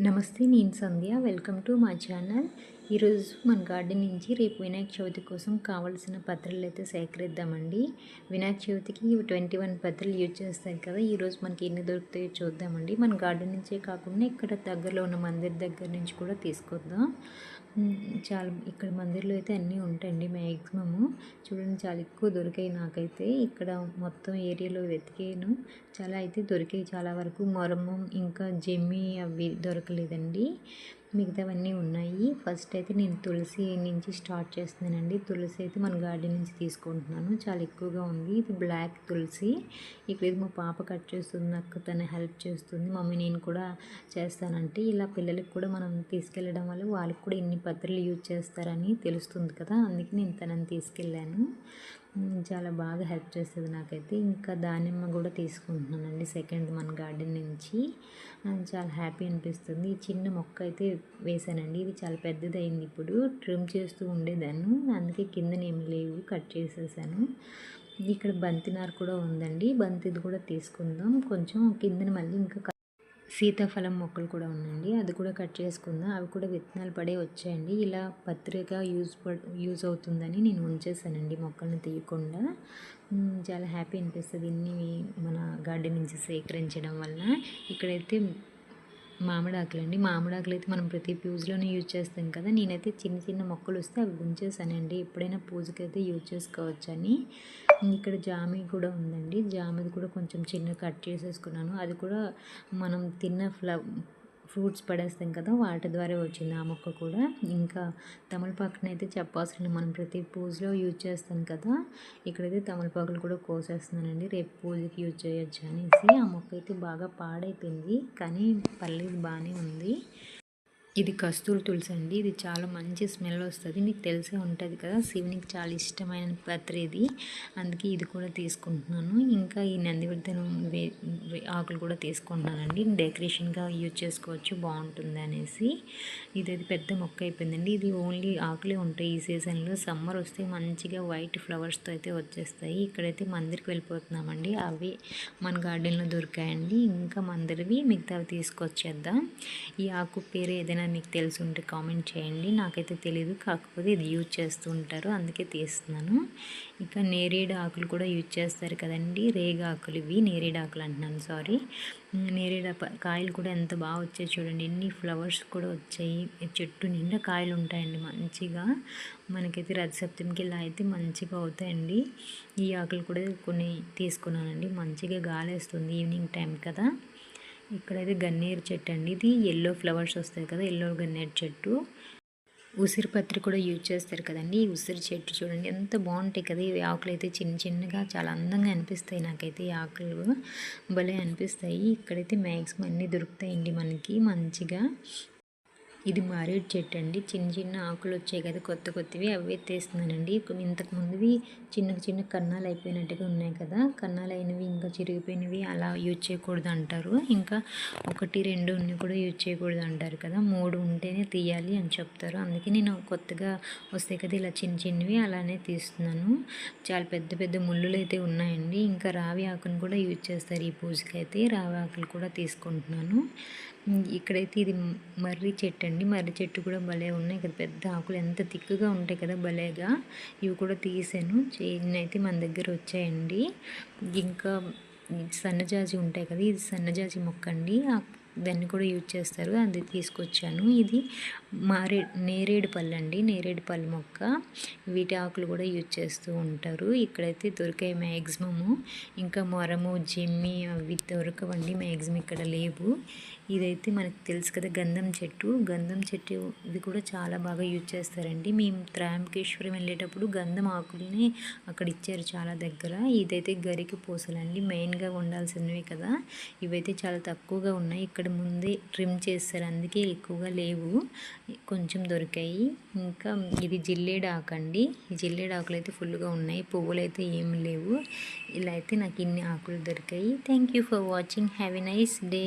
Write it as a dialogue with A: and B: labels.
A: నమస్తే నేను Sandhya. Welcome to మా ఛానల్. ఈరోజు మన గార్డెన్ నుంచి రేపు వినాయక చవితి కోసం కావాల్సిన పత్రలు అయితే సేకరిద్దామండి. వినాయక చవితికి ట్వంటీ వన్ పత్రాలు యూజ్ చేస్తారు కదా ఈరోజు మనకి ఎన్ని దొరుకుతాయో చూద్దామండి. మన గార్డెన్ నుంచే కాకుండా ఇక్కడ దగ్గరలో ఉన్న మందిర్ దగ్గర నుంచి కూడా తీసుకొద్దాం. చాలా ఇక్కడ మందిర్లో అయితే అన్నీ ఉంటాయండి మ్యాక్సిమము చూడండి చాలా ఎక్కువ దొరికాయి నాకైతే. ఇక్కడ మొత్తం ఏరియాలో వెతికాను. చాలా అయితే దొరికాయి. చాలా వరకు మొరము ఇంకా జమ్మి అవి దొరకలేదండి. మిగతావన్నీ ఉన్నాయి. ఫస్ట్ అయితే నేను తులసి నుంచి స్టార్ట్ చేస్తున్నానండి. తులసి అయితే మన గార్డెన్ నుంచి తీసుకుంటున్నాను. చాలా ఎక్కువగా ఉంది. ఇది బ్లాక్ తులసి. ఇక్కడ మా పాప కట్ చేస్తుంది నాకు తను హెల్ప్ చేస్తుంది మమ్మీ నేను కూడా చేస్తానంటే ఇలా పిల్లలకి కూడా మనం తీసుకెళ్ళడం వల్ల వాళ్ళకి కూడా ఎన్ని పత్రాలు యూజ్ చేస్తారని తెలుస్తుంది కదా. అందుకే నేను తనని తీసుకెళ్ళాను. చాలా బాగా హెల్ప్ చేస్తుంది నాకైతే. ఇంకా దానిమ్మ కూడా తీసుకుంటున్నానండి సెకండ్ మన గార్డెన్ నుంచి. చాలా హ్యాపీ అనిపిస్తుంది. చిన్న మొక్క అయితే వేసానండి. ఇది చాలా పెద్దదైంది ఇప్పుడు. ట్రిమ్ చేస్తూ ఉండేదాన్ని. అందుకే కిందనేమి లేవు కట్ చేసేసాను. ఇక్కడ బంతినార్ కూడా ఉందండి. బంతిది కూడా తీసుకుందాం. కొంచెం కిందన మళ్ళీ ఇంకా సీతాఫలం మొక్కలు కూడా ఉందండి అది కూడా కట్ చేసుకుందాం. అవి కూడా విత్తనాలు పడే వచ్చాయండి. ఇలా పత్రిక యూజ్ యూజ్ అవుతుందని నేను ఉంచేసానండి మొక్కలను తీయకుండా. చాలా హ్యాపీ అనిపిస్తుంది. ఇన్ని మన గార్డెన్ నుంచి సేకరించడం వల్ల ఇక్కడైతే మామిడాకులు అండి. మామిడాకులు అయితే మనం ప్రతి పూజలోనే యూజ్ చేస్తాం కదా. నేనైతే చిన్న చిన్న మొక్కలు వస్తే అవి ఉంచేసానండి ఎప్పుడైనా పూజకైతే యూజ్ చేసుకోవచ్చని. ఇక్కడ జామి కూడా ఉందండి. జామిది కూడా కొంచెం చిన్న కట్ చేసేసుకున్నాను. అది కూడా మనం తిన్న ఫ్లవ్ ఫ్రూట్స్ పడేస్తాం కదా వాటి ద్వారా వచ్చింది ఆ మొక్క కూడా. ఇంకా తమలపాకుని అయితే చెప్పాల్సిన మనం ప్రతి పూజలో యూజ్ చేస్తాం కదా ఇక్కడైతే తమలపాకులు కూడా కోసేస్తున్నానండి. రేపు పూజకి యూజ్ చేయొచ్చు అనేసి. ఆ మొక్క అయితే బాగా పాడైపోయింది కానీ పర్లేదు బాగానే ఉంది. ఇది కస్తూరి తులసి అండి. ఇది చాలా మంచి స్మెల్ వస్తుంది. మీకు తెలిసే ఉంటుంది కదా శివునికి చాలా ఇష్టమైన పత్ర ఇది. అందుకే ఇది కూడా తీసుకుంటున్నాను. ఇంకా ఈ నందివర్ధనం ఆకులు కూడా తీసుకుంటున్నానండి. డెకరేషన్గా యూజ్ చేసుకోవచ్చు బాగుంటుంది అనేసి. ఇది అది పెద్ద మొక్క అయిపోయిందండి. ఇది ఓన్లీ ఆకులే ఉంటాయి ఈ సీజన్లో సమ్మర్ వస్తే మంచిగా వైట్ ఫ్లవర్స్తో అయితే వచ్చేస్తాయి. ఇక్కడైతే మందిరికి వెళ్ళిపోతున్నామండి. అవి మన గార్డెన్లో దొరికాయండి. ఇంకా మందిరివి మిగతావి తీసుకొచ్చేద్దాం. ఈ ఆకు పేరు ఏదైనా మీకు తెలిసి ఉంటే కామెంట్ చేయండి. నాకైతే తెలియదు కాకపోతే ఇది యూజ్ చేస్తూ ఉంటారు. అందుకే తీస్తున్నాను. ఇక నేరేడు ఆకులు కూడా యూజ్ చేస్తారు కదండి. రేగ ఆకులు ఇవి. నేరేడు ఆకులు అంటున్నాను. సారీ. నేరేడు కాయలు కూడా ఎంత బాగా వచ్చాయి చూడండి. ఎన్ని ఫ్లవర్స్ కూడా వచ్చాయి. చెట్టు నిండా కాయలు ఉంటాయండి మంచిగా. మనకైతే రథసప్తమికి ఇలా అయితే మంచిగా అవుతాయండి. ఈ ఆకులు కూడా కొన్ని తీసుకున్నానండి. మంచిగా గాలి వస్తుంది ఈవినింగ్ టైం కదా. ఇక్కడైతే గన్నేరు చెట్టు అండి. ఇది ఎల్లో ఫ్లవర్స్ వస్తాయి కదా ఎల్లో గన్నేరు చెట్టు. ఉసిరి పత్రి కూడా యూజ్ చేస్తారు కదండి. ఈ ఉసిరి చెట్టు చూడండి ఎంత బాగుంటాయి కదా. ఈ ఆకులు అయితే చిన్న చిన్నగా చాలా అందంగా అనిపిస్తాయి నాకైతే ఈ ఆకులు. భలే అనిపిస్తాయి. ఇక్కడైతే మ్యాక్సిమం అన్నీ దొరుకుతాయండి మనకి మంచిగా. ఇది మారేడు చెట్టు అండి. చిన్న చిన్న ఆకులు వచ్చాయి కదా కొత్త కొత్తవి అవి తీస్తున్నానండి. ఇంతకు ముందువి చిన్న చిన్న కన్నాలు అయిపోయినట్టుగా ఉన్నాయి కదా. కన్నాలు అయినవి ఇంకా చిరిగిపోయినవి అలా యూజ్ చేయకూడదు అంటారు. ఇంకా ఒకటి రెండు ఉన్ని కూడా యూజ్ చేయకూడదు అంటారు కదా. మూడు ఉంటేనే తీయాలి అని చెప్తారు. అందుకే నేను కొత్తగా వస్తాయి కదా ఇలా చిన్న చిన్నవి అలానే తీస్తున్నాను. చాలా పెద్ద పెద్ద ముళ్ళులు అయితే ఉన్నాయండి. ఇంకా రావి ఆకును కూడా యూజ్ చేస్తారు ఈ పూజకి అయితే రావి ఆకులు కూడా తీసుకుంటున్నాను. ఇక్కడైతే ఇది మర్రి చెట్టు పెట్టండి మర్రి చెట్టు కూడా భలే ఉన్నాయి కదా. పెద్ద ఆకులు ఎంత తిక్కుగా ఉంటాయి కదా భలేగా. ఇవి కూడా తీసాను. అయితే మన దగ్గర వచ్చాయండి. ఇంకా సన్నజాజి ఉంటాయి కదా ఇది సన్నజాజి మొక్క అండి. దాన్ని కూడా యూజ్ చేస్తారు. అది తీసుకొచ్చాను. ఇది మారే నేరేడు పళ్ళు అండి. నేరేడు పళ్ళు మొక్క. వీటి ఆకులు కూడా యూజ్ చేస్తూ ఉంటారు. ఇక్కడైతే దొరికాయి మ్యాక్సిమము ఇంకా మొరము జిమ్మి అవి దొరకవండి. మ్యాక్సిమం ఇక్కడ లేవు. ఇదైతే మనకు తెలుసు కదా గంధం చెట్టు. గంధం చెట్టు ఇది కూడా చాలా బాగా యూజ్ చేస్తారండి. మేము త్రాంకేశ్వరం వెళ్ళేటప్పుడు గంధం ఆకుల్ని అక్కడ ఇచ్చారు చాలా దగ్గర. ఇదైతే గరికి పూసలండి. మెయిన్గా ఉండాల్సినవి కదా. ఇవైతే చాలా తక్కువగా ఉన్నాయి. ఇక్కడ ముందే ట్రిమ్ చేస్తారు. అందుకే ఎక్కువగా లేవు. కొంచెం దొరికాయి. ఇంకా ఇది జిల్లేడాకు అండి ఈ అయితే ఫుల్గా ఉన్నాయి. పువ్వులు అయితే ఏమి లేవు. ఇలా అయితే నాకు ఇన్ని ఆకులు దొరికాయి. Thank you for watching have a nice day